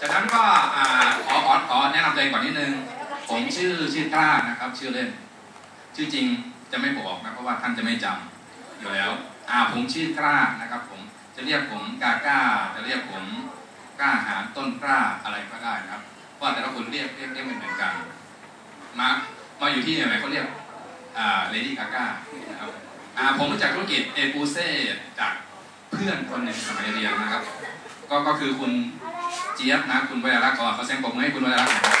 จากนั้นก็ขอขอขอแนะนำตัวเองก่อนนิดนึง ผมชื่อชื่อกล้านะครับ ชื่อเล่น ชื่อจริงจะไม่บอกนะเพราะว่าท่านจะไม่จำอยู่แล้ว อ่าผมชื่อกล้านะครับ ผมจะเรียกผมกาก้า จะเรียกผมกล้าหาญต้นกล้าอะไรก็ได้นะครับเพราะว่าแต่ละคนเรียกเรียกเรียกเหมือนกันมามาอยู่ที่ไหนเขาเรียกอ่าเลดี้กาก้านะครับอ่าผมรู้จักธุรกิจเอปูเซ่จากเพื่อนคนหนึ่งสมัยเรียนนะครับ ก็ก็คือคุณ เจี๊ยบนะคุณวรรักษ์ก่อนเขาแซงปรบมือให้คุณวรรักษ์หน่อยรับ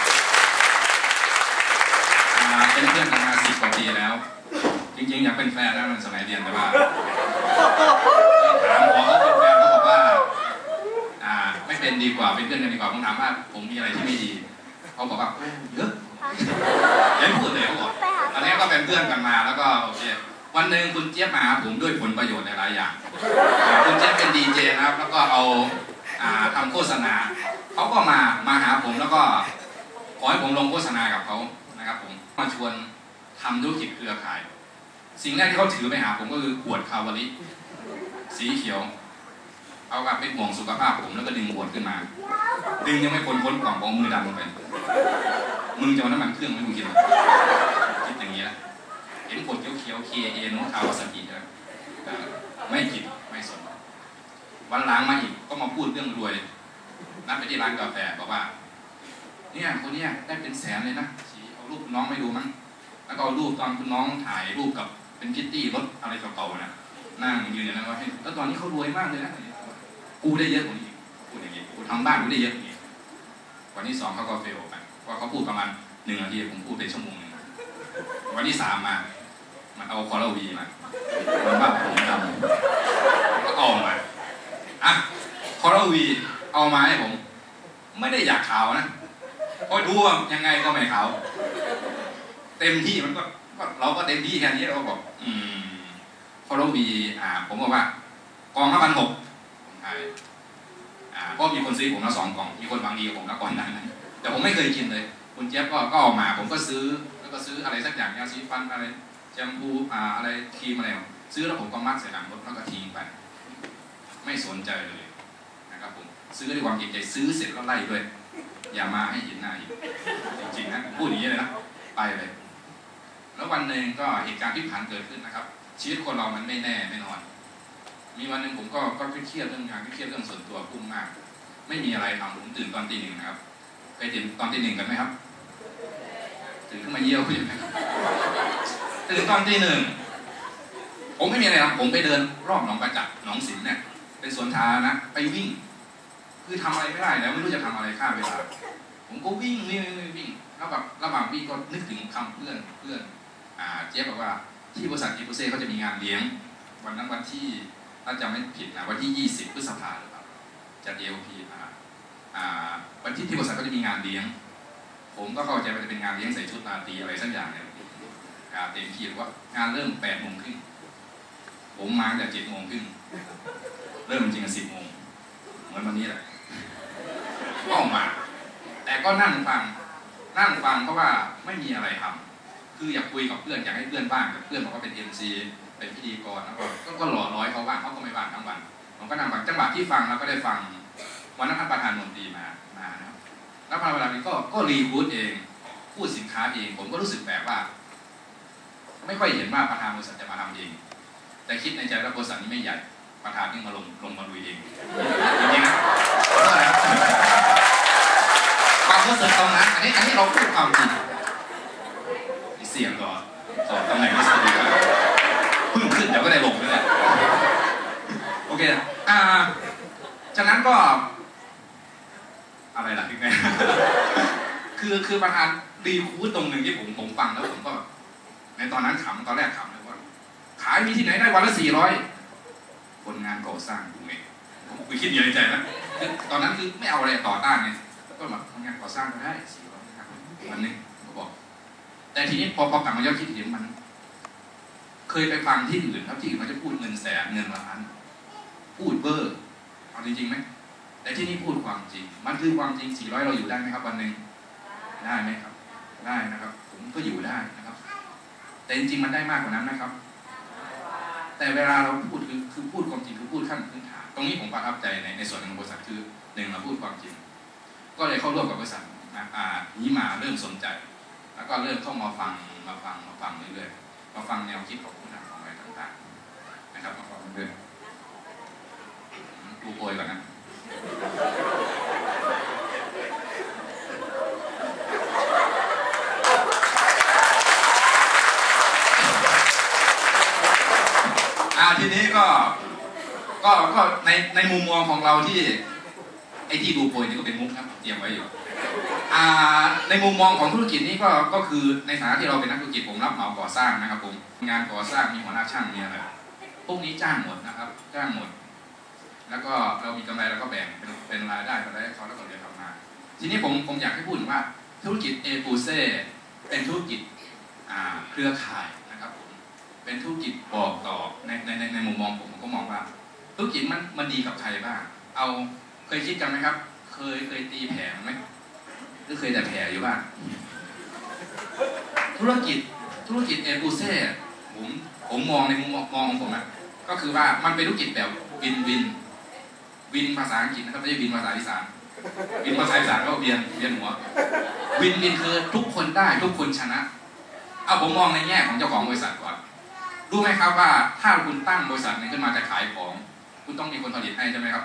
อ่าเป็นเพื่อนกันมาสิบกว่าปีแล้ว จริงๆอยากเป็นแฟนแล้วมันสมัยเรียนแต่ว่าถามขอเขาเป็นแฟนเขาบอกว่าอ่าไม่เป็นดีกว่าเป็นเพื่อนกันดีกว่าผมถามว่าผมมีอะไรที่ไม่ดีเขาบอกว่าเยอะเดี๋ยวพูดเลยเขาบอกตอนนี้ก็เป็นเพื่อนกันมาแล้วก็โอเควันหนึ่งคุณเจี๊ยบมาผมด้วยผลประโยชน์หลายอย่าง คุณเจี๊ยบเป็นดีเจนะครับ แล้วก็เอาทำโฆษณา เขาก็มามาหาผมแล้วก็ขอให้ผมลงโฆษณากับเขานะครับ ผมมาชวนทำธุรกิจเครือข่าย สิ่งแรกที่เขาถือไปหาผมก็คือขวดคาวาลิสีเขียว เอากลับเป็นห่วงสุขภาพผมแล้วก็ดึงขวดขึ้นมา ดึงยังไม่พ้นพ้นกล่องของมือดำลงไปมึงจะเอาน้ำมันเครื่องไม่กูคิดหรอคิดอย่างนี้ละเห็นขวดเขียวๆเคเอโนคาวาซากิไม่กินไม่สนวันหลังมาอีกก็มาพูดเรื่องรวย นัดไปที่ร้านกาแฟบอกว่า เนี่ยคนเนี้ยได้เป็นแสนเลยนะชี้เอารูปน้องไม่ดูมั้งแล้วก็เอารูปตอนคุณน้องถ่ายรูปกับเป็นพิตตี้รถอะไรเก่าๆนะนั่งยืนอย่างนั้นว่าให้แล้วตอนนี้เขารวยมากเลยนะกูได้เยอะกว่านี้กพูดอย่างนี้กูทำบ้านกูได้เยอะกว่านี้วันที่สองเขาก็เฟลไปเพราะเขาพูดประมาณหนึ่งนาทีผมพูดไปชั่วโมงหนึงวันที่สามมามันเอาคอร์วีมามันว่าผมดำก็เอามาอะคอร์วี เอามาให้ผม ไม่ได้อยากขาวนะเพราะดูว่ายังไงก็ไม่ขาวเต็มที่มันก็ก็เราก็เต็มที่แค่นี้เราก็บอกอืมพอเรามีอ่า ผมบอกว่า กองห้าพันหกผมขายอ่าก็มีคนซื้อผมละสองกล่องมีคนบางดีกับผมละก่อนนั้นแต่ผมไม่เคยกินเลยคุณเจี๊ยบก็ก็เออกมา ผมก็ซื้อ แล้วก็ซื้ออะไรสักอย่างยาสีฟันอะไรแชมพูอ่าอะไรครีมอะไรซื้อแล้วผมก็มัดใส่หลังรถแล้วก็ทิ้งไป ไม่สนใจเลย ซื้อด้วยความเกรงใจซื้อเสร็จก็ไล่ด้วย อย่ามาให้เห็นหน้าอีกจริงๆนะพูดอย่างนี้เลยนะไปเลยแล้ววันหนึ่งก็เหตุการณ์ที่ผ่านเกิดขึ้นนะครับ ชีวิตคนเรามันไม่แน่ไม่นอน มีวันหนึ่งผมก็ก็เครียดเรื่องงานเครียดเรื่องส่วนตัวพุ่งมาก ไม่มีอะไรทำผมตื่นตอนตีหนึ่งนะครับเคยตื่นตอนตีหนึ่งกันไหมครับตื่นขึ้นมาเยี่ยวใช่ไหมตื่นตอนตีหนึ่งผมไม่มีอะไรทำผมไปเดินรอบหนองกระจับหนองสินเนี่ยเป็นสวนทานะ ไปวิ่ง คือทำอะไรไม่ได้แล้วไม่รู้จะทำอะไรฆ่าเวลา ผมก็วิ่งวิ่งวิ่งวิ่งแล้วแบบระหว่างวิ่งก็นึกถึงคำเพื่อนเพื่อนอ่าเจ๊บอกว่าที่บริษัทอีโคเซ่เขาจะมีงานเลี้ยง วันนั้นวันที่ถ้าจำไม่ผิดนะวันที่ 20 พฤษภาหรือเปล่าจัดเอลพีมาอ่าวันที่ที่บริษัทเขาจะมีงานเลี้ยง ผมก็เข้าใจว่าจะเป็นงานเลี้ยงใส่ชุดราตีอะไรสักอย่างเนี่ยเต็มที่ว่างานเริ่ม8โมงครึ่งผมมาตั้งแต่7โมงครึ่งเริ่มจริงๆ10โมงเหมือนวันนี้แหละ ก็ออกมา แต่ก็นั่งฟัง นั่งฟังเพราะว่าไม่มีอะไรทำคืออยากคุยกับเพื่อนอยากให้เพื่อนบ้างแต่เพื่อนบอกว่าเป็นเอ็มซีเป็นพิธีกรแล้วก็ก็หล่อร้อยเขาบ้างเขาก็ไม่บ้างทั้งวันผมก็นั่งฟังจังหวะที่ฟังแล้วก็ได้ฟังวันนั้นท่านประธานมนตรีมามานะครับแล้วพอเวลานี้ก็ก็รีคูดเองพูดสินค้าเองผมก็รู้สึกแบบว่า ไม่ค่อยเห็นว่าประธานบริษัทจะมาทำเอง แต่คิดในใจว่าบริษัทนี้ไม่ใหญ่ประธานนี่มาลงลงมาลุยเองจริงๆนะ รู้สึกตรงนั้นอันนี้อันนี้เราพูดความจริงเสียงก่อนต่อตำแหน่งที่สุดเลยพึ่งขึ้นเดี๋ยวก็ได้ลงเลยแหละโอเคอ่าจากนั้นก็ อะไรล่ะพี่แม่คือคือประธานดีคูดตรงหนึ่งที่ผมผมฟังแล้วผมก็ในตอนนั้นขำตอนแรกขำเลยว่า ขายมีที่ไหนได้วันละสี่ร้อยคนงานก่อสร้างกูเองผมคุยคิดอยู่ในใจนะตอนนั้นคือไม่เอาอะไรต่อต้านไง ก็แบบทำงานก่อสร้างก็ได้สี่ร้อยวันหนึ่งผมบอก แต่ทีนี้พอพอกลับมายอนคิดเห็นมัน เคยไปฟังที่อื่นครับที่อื่นเขาจะพูดเงินแสนเงินล้าน พูดเบอร์เอาจริงๆไหมแต่ที่นี่พูดความจริง มันคือความจริงสี่ร้อยเราอยู่ได้ไหมครับ วันหนึ่งได้ไหมครับ ได้นะครับ ผมก็อยู่ได้นะครับ แต่จริงๆมันได้มากกว่านั้นนะครับ แต่เวลาเราพูดคือคือพูดความจริงคือพูดขั้นพื้นฐานตรงนี้ผมประทับใจในในส่วนของบริษัทคือหนึ่งเราพูดความจริง ก็เลยเข้าร่วมกับบริษัทนะอ่านี้มาเริ่มสนใจ แล้วก็เริ่มเข้ามาฟังมาฟังมาฟังเรื่อยๆมาฟังแนวคิดของผู้นำของอะไรต่างๆ นะครับมาฟังเรื่อยๆดูโปรยก่อนนะอ่าทีนี้ก็ก็ก็ในในมุมมองของเราที่ ไอ้ที่ดูโพยนี่ก็เป็นมุกครับเตรียมไว้อยู่ในมุมมองของธุรกิจนี้ก็ก็คือในฐานะที่เราเป็นนักธุรกิจผมรับเหมาก่อสร้างนะครับผมงานก่อสร้างมีหัวหน้าช่างมีอะไรพวกนี้จ้างหมดนะครับ จ้างหมด แล้วก็เรามีกำไรเราก็แบ่งเป็นเป็นรายได้กำไรให้เขาแล้วก็เดี๋ยวทำงานทีนี้ผมผมอยากให้พูดถึงว่าธุรกิจเอปูเซ่เป็นธุรกิจเครือข่ายนะครับผมเป็นธุรกิจบอกต่อในในในในมุมมองผมผมก็มองว่า ธุรกิจมันมันดีกับใครบ้าง เอา เคยคิดกันไหมครับ เคยเคยตีแผลไหมหรือเคยแต่แผลอยู่บ้างธุรกิจธุรกิจเอปูเซ่ผมผมมองในมุมมองของผมนะก็คือว่ามันเป็นธุรกิจแบบวินวิน วินภาษาอังกฤษนะครับไม่ใช่วินภาษาอีสานวินภาษาอีสานก็เวียนเวียนหัว วินวินคือทุกคนได้ทุกคนชนะเอาผมมองในแง่ของเจ้าของบริษัทก่อนรู้ไหมครับว่าถ้าคุณตั้งบริษัทนี้ขึ้นมาจะขายของ คุณต้องมีคนผลิตให้ใช่ไหมครับ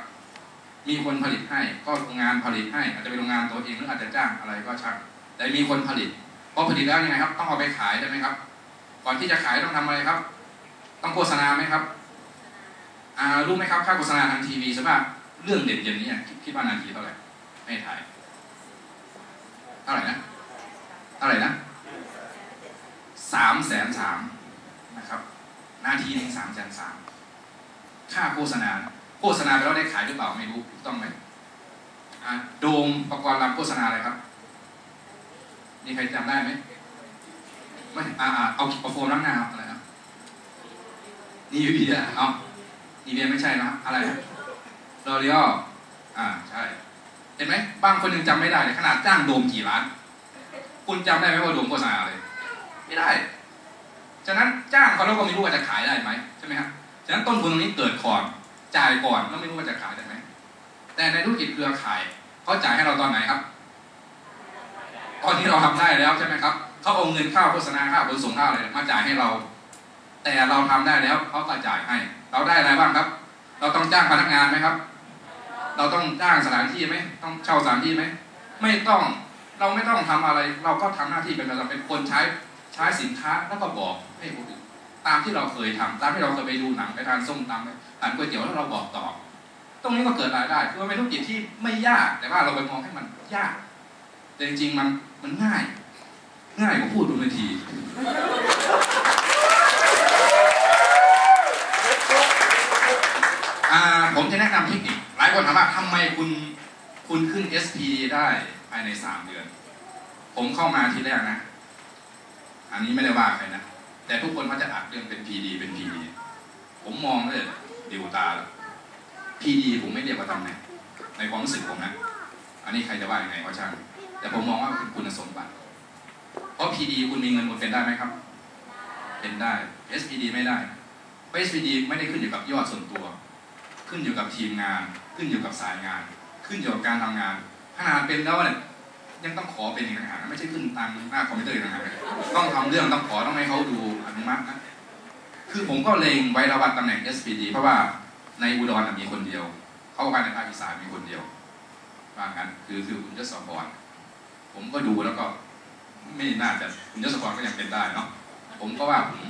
มีคนผลิตให้ก็โรงงานผลิตให้ อาจจะเป็นโรงงานตัวเองหรืออาจจะจ้างอะไรก็ช่างแต่มีคนผลิตพอผลิตแล้วยังไงครับ ต้องเอาไปขายใช่ไหมครับ ก่อนที่จะขายต้องทำอะไรครับ ต้องโฆษณาไหมครับอ่ารู้ไหมครับค่าโฆษณาทางทีวีสำหรับเรื่องเด่นๆนี้คิดคิดว่านาทีเท่าไหร่ไม่ถ่ายเท่าไหร่นะเท่าไหร่นะสามแสนสามนะครับ นาทีหนึ่งสามแสนสามค่าโฆษณา โฆษณาไปแล้วได้ขายหรือเปล่าไม่รู้ถูกต้องไหมโดมประกรณ์ลำโฆษณาอะไรครับมีใครจำได้ไหมไม่อ่าอ่าเอาเอาโฟมล้างหน้าอะไรครับนี่วีดีเอานีเวียไม่ใช่นะอะไรลอรีออ่าใช่เห็นไหมบางคนยังจำไม่ได้เลยขนาดจ้างโดมกี่ล้าน คุณจำได้ไหมว่าโดมโฆษณาอะไรไม่ได้ ฉะนั้นจ้างเขาแล้วก็ไม่รู้ว่าจะขายได้ไหมใช่ไหมครับฉะนั้นต้นทุนตรงนี้เกิดก่อน จ่ายก่อนแล้วไม่รู้ว่าจะขายได้ไหมแต่ในธุรกิจเครือข่ายเขาจ่ายให้เราตอนไหนครับ ตอนที่เราทำได้แล้วใช่ไหมครับเขาเอาเงินค่าโฆษณาค่าขนส่งค่าอะไรมาจ่ายให้เรา แต่เราทำได้แล้วเขาก็จ่ายให้ เราได้อะไรบ้างครับ เราต้องจ้างพนักงานไหมครับ เราต้องจ้างสถานที่ไหมต้องเช่าสถานที่ไหมไม่ต้องเราไม่ต้องทำอะไร เราก็ทำหน้าที่เป็นประจำเป็นคนใช้ใช้สินค้าแล้วก็บอกให้คนอื่น ตามที่เราเคยทำตามที่เราเคยไปดูหนังไปทานส้มตำไปทานก๋วยเตี๋ยวแล้วเราบอกต่อ ตรงนี้ก็เกิดรายได้คือมันเป็นธุรกิจที่ไม่ยากแต่ว่าเราไปมองให้มันยาก แต่จริงๆมันมันง่าย ง่ายกว่าพูดบนเวทีผมจะแนะนำเทคนิคหลายคนถามว่าทำไมคุณคุณขึ้น SP ได้ภายในสามเดือน ผมเข้ามาทีแรกนะ อันนี้ไม่ได้ว่าใครนะ แต่ทุกคนเขาจะอัดเรื่องเป็น PD เป็น PD ผมมองเลยดิวตาแล้ว PD ผมไม่เรียกว่าตำแหน่งในความรู้สึกผมนะ อันนี้ใครจะว่ายังไงก็ช่าง แต่ผมมองว่าเป็นคุณสมบัติ เพราะ PD คุณมีเงินคุณเป็นได้ไหมครับ เป็นได้ SPD ไม่ได้เพราะ SPD ไม่ได้ขึ้นอยู่กับยอดส่วนตัว ขึ้นอยู่กับทีมงาน ขึ้นอยู่กับสายงาน ขึ้นอยู่กับการทำงาน ขนาดเป็นแล้วเนี่ยยังต้องขอเป็นอีกต่างหากไม่ใช่ขึ้นตามหน้าคอมพิวเตอร์อีกต่างหากต้องทำเรื่องต้องขอต้องให้เขาดู นุมัตินะคือผมก็เลงไว้ระวัดตำแหน่ง SPD เพราะว่าในอุดรมีคนเดียว เขาบอกว่าในภาคอีสานมีคนเดียวว่างั้นคือคือคุณยศพรผมก็ดูแล้วก็ ไม่น่าจะคุณยศพรก็ยังเป็นได้เนาะผมก็ว่าผม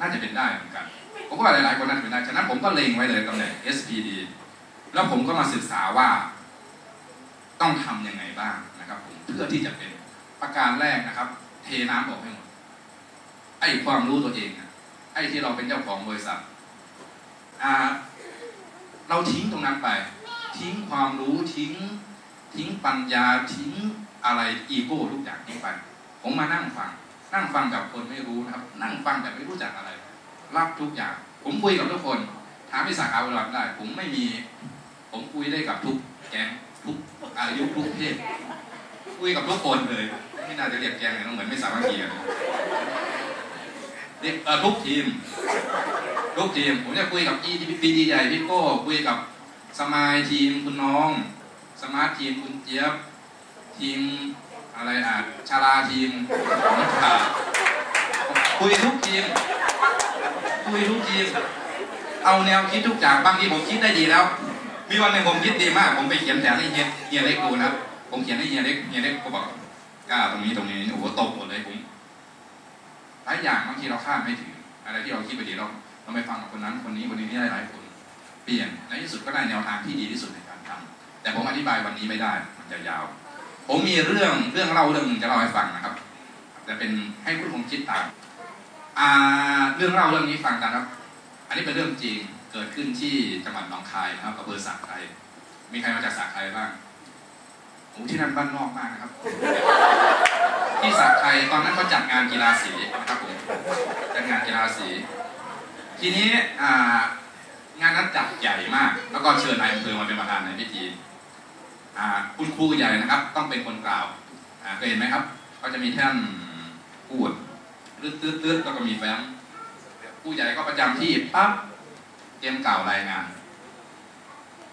น่าจะเป็นได้เหมือนกัน ผมก็ว่าหลายๆคนน่าจะเป็นได้ฉะนั้นผมก็เลงไว้เลยตำแหน่ง SPD แล้วผมก็มาศึกษาว่า ต้องทำยังไงบ้างนะครับ ผมเพื่อที่จะเป็นประการแรกนะครับ เทน้ำออกให้หมด ไอ้ความรู้ตัวเองอะไอ้ที่เราเป็นเจ้าของบริษัทเราทิ้งตรงนั้นไป ทิ้งความรู้ทิ้ง ทิ้งปัญญาทิ้งอะไรอีโก้ทุกอย่างทิ้งไป ผมมานั่งฟัง นั่งฟังกับคนไม่รู้นะครับ นั่งฟังแต่ไม่รู้จักอะไร รับทุกอย่าง ผมคุยกับทุกคนถามที่สาขาบริษัทได้ ผมไม่มี ผมคุยได้กับทุกแก๊งทุกอายุทุกเพศคุยกับทุกคนเลยไม่น่าจะเรียกแก๊งเลยต้องเหมือนไม่สามัคคีกันเรียกเอ่อ ทุกทีม ทุกทีม ผมจะคุยกับอีพีดีใหญ่พี่โก้คุยกับสมายทีมคุณน้อง สมาร์ททีมคุณเจี๊ยบ ทีมอะไรอะชาลาทีมอ่าคุยทุกทีม คุยทุกทีม เอาแนวคิดทุกอย่างบางทีผมคิดได้ดีแล้ว มีวันหนึ่งผมคิดดีมาก ผมไปเขียนแผนให้เฮียเฮียเล็กดูนะครับผมเขียนให้เฮียเล็กเฮียเล็กก็บอกกล้าตรงนี้ตรงนี้โอ้โหตกหมดเลยผม หลายอย่างบางทีเราคาดไม่ถึง อะไรที่เราคิดไปดีเราเราไปฟังกับคนนั้นคนนี้คนนี้ที่ได้หลายคนเปลี่ยนในที่สุดก็ได้แนวทางที่ดีที่สุดในการทำแต่ผมอธิบายวันนี้ไม่ได้มันจะยาว ผมมีเรื่องเรื่องเล่าเรื่องหนึงจะเล่าให้ฟังนะครับแต่เป็นให้ผู้ชมคิดตามอ่าเรื่องเล่าเรื่องนี้ฟังกันครับ อันนี้เป็นเรื่องจริงเกิดขึ้นที่จังหวัดหนองคายนะครับอำเภอสระไครมีใครมาจากสระไครบ้างโอ้ที่นั่นบ้านนอกมากนะครับ ที่สระไครตอนนั้นเขาจัดงานกีฬาสีนะครับผมจัดงานกีฬาสี ทีนี้งานนั้นจัดใหญ่มาก แล้วก็เชิญนายอำเภอมาเป็นประธานในพิธีคุณครูใหญ่นะครับ ต้องเป็นคนกล่าวเคยเห็นไหมครับก็จะมีแท่นพูดตืดตืดตืดแล้วก็มีแฟ้มผู้ใหญ่ก็ประจำที่ปั๊บเตรียมกล่าวรายงาน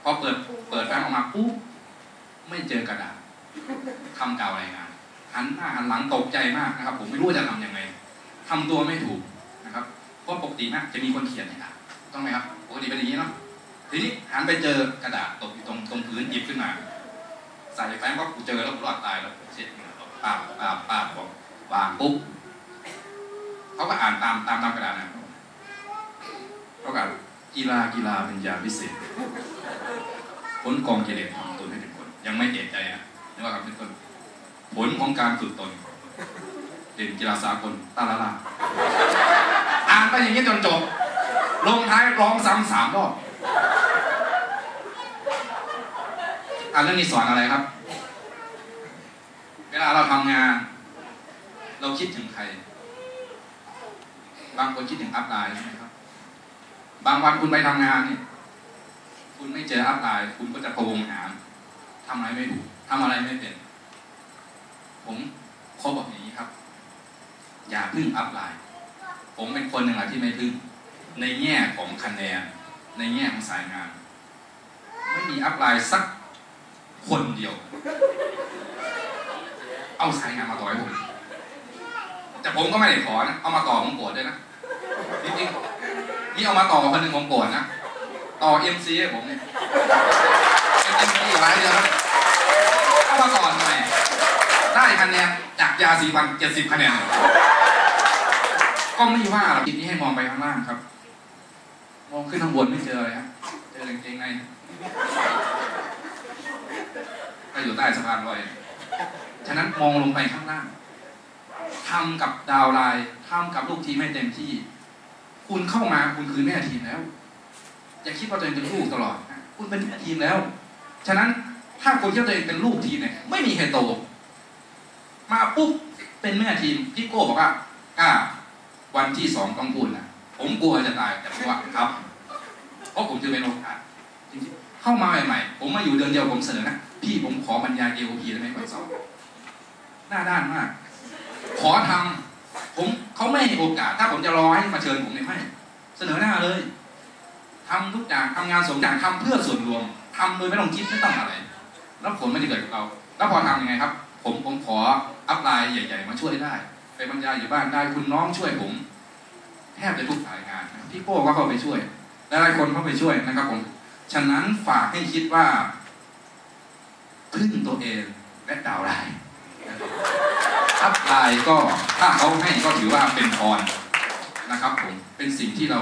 พอเปิดเปิดแฟ้มออกมาปุ๊บไม่เจอกระดาษคำกล่าวรายงาน หันหน้าหันหลังตกใจมากนะครับ ผมไม่รู้จะทำยังไงทำตัวไม่ถูกนะครับเพราะปกตินะจะมีคนเขียนให้อ่านต้องไหมครับปกติเป็นอย่างนี้เนาะทีนี้หันไปเจอกระดาษตกอยู่ตรงตรงพื้นหยิบขึ้นมาใส่แฟ้มก็กูเจอแล้วกูรอดตายแล้วเช็ดป้าบป้าบป้าบบอกวางปุ๊บเขาก็อ่านตามตามตามกระดาษนะเขาก็อ่านกีฬากีฬาเป็นยาพิเศษพ้นกองกิเลสทำตนให้เป็นคน ยังไม่เอกใจนะนึกว่าคำเป็นต้น ผลของการฝึกตนเด่นกีฬาสากลตาลาลาอ่านไปอย่างนี้จนจบ ลงท้ายร้องซ้ำสามรอบอ่านเรื่องนี้สอนอะไรครับ เวลาเราทำงาน เราคิดถึงใคร บางคนคิดถึงอัพไลน์ใช่ไหมครับ บางวันคุณไปทำงานเนี่ยคุณไม่เจออัพไลน์คุณก็จะพะวงหาทำอะไรไม่ถูกทำอะไรไม่เป็น ผมขอบอกอย่างนี้ครับ อย่าพึ่งอัพไลน์ ผมเป็นคนหนึ่งแหละที่ไม่พึ่ง ในแง่ของคะแนน ในแง่ของสายงาน ไม่มีอัพไลน์สักคนเดียว เอาสายงานมาต่อให้ผม แต่ผมก็ไม่ได้ขอนะ เอามาต่อผมโกรธด้วยนะจริงๆนี่เอามาต่อคนหนึ่งผมโกรธนะ ต่อเอ็มซีผมเนี่ยเอ็มซีหลายเดือนแล้วเอามาก่อนหน่อย ได้คะแนนจากยาสีฟันเจ็ดสิบคะแนน ก็ไม่ว่าหรอกทีนี้ให้มองไปข้างล่างครับ มองขึ้นข้างบนไม่เจออะไรครับเจอเกงในก็อยู่ใต้สะพานลอย ฉะนั้นมองลงไปข้างล่างทำกับดาวไลน์ทำกับลูกทีมไม่เต็มที่ คุณเข้ามาคุณคือแม่ทีมแล้ว อย่าคิดว่าตัวเองเป็นลูกตลอด คุณเป็นทีมแล้ว ฉะนั้นถ้าคุณคิดว่าตัวเองเป็นลูกทีมเนี่ยไม่มีใครโต มาปุ๊บเป็นแม่ทีมพี่โก้บอกว่ากล้าวันที่สองต้องพูดนะผมกลัวจะตายแต่ผมว่าครับ เพราะผมจะเป็นโอกาสจริงๆเข้ามาใหม่ๆผมมาอยู่เดือนเดียวผมเสนอนะพี่ผมขอบรรยาย AOP ได้ไหมก่อนสอบหน้าด้านมาก ขอทำผมเขาไม่ให้โอกาส ถ้าผมจะรอให้มาเชิญผมเนี่ยไม่เสนอหน้าเลยทำทุกอย่างทำงานสมอย่างทำเพื่อส่วนรวมทำโดยไม่ต้องคิดไม่ต้องอะไร แล้วผลมันจะเกิดกับเรา แล้วพอทำยังไงครับ ผมผมขออัพไลน์ใหญ่ ๆ มาช่วยได้ ไปบรรยายอยู่บ้านได้คุณน้องช่วยผมแทบจะทุกสายงานพี่โก้ก็เข้าไปช่วยหลายๆคนเข้าไปช่วยนะครับผม ฉะนั้นฝากให้คิดว่าพึ่งตัวเองและดาวไลน์อัพไลน์ก็ถ้าเขาให้ก็ถือว่าเป็นพรนะครับผมเป็นสิ่งที่เรา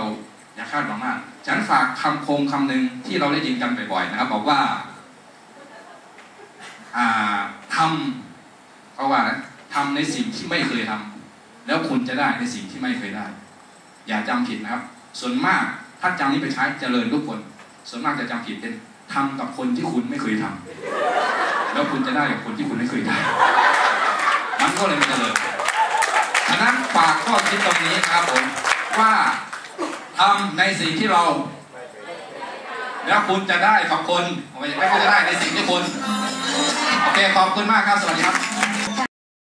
อย่าคาดหวังมากฉันฝากคำโคมคำหนึ่งที่เราได้ยินกันบ่อยๆนะครับ บอกว่าอ่าทำ เพราะว่านะทำในสิ่งที่ไม่เคยทำแล้วคุณจะได้ในสิ่งที่ไม่เคยได้ อย่าจำผิดนะครับ ส่วนมากถ้าจำนี้ไปใช้เจริญทุกคน ส่วนมากจะจำผิดเป็นทำกับคนที่คุณไม่เคยทำแล้วคุณจะได้กับคนที่คุณไม่เคยได้ มันก็เลยไม่เจริญฉะนั้นฝากข้อคิดตรงนี้นะครับผมว่าทำในสิ่งที่เรา แล้วคุณจะได้กับคนไม่ใช่คุณจะได้ในสิ่งที่คุณ โอเค ขอบคุณมากครับ สวัสดีครับ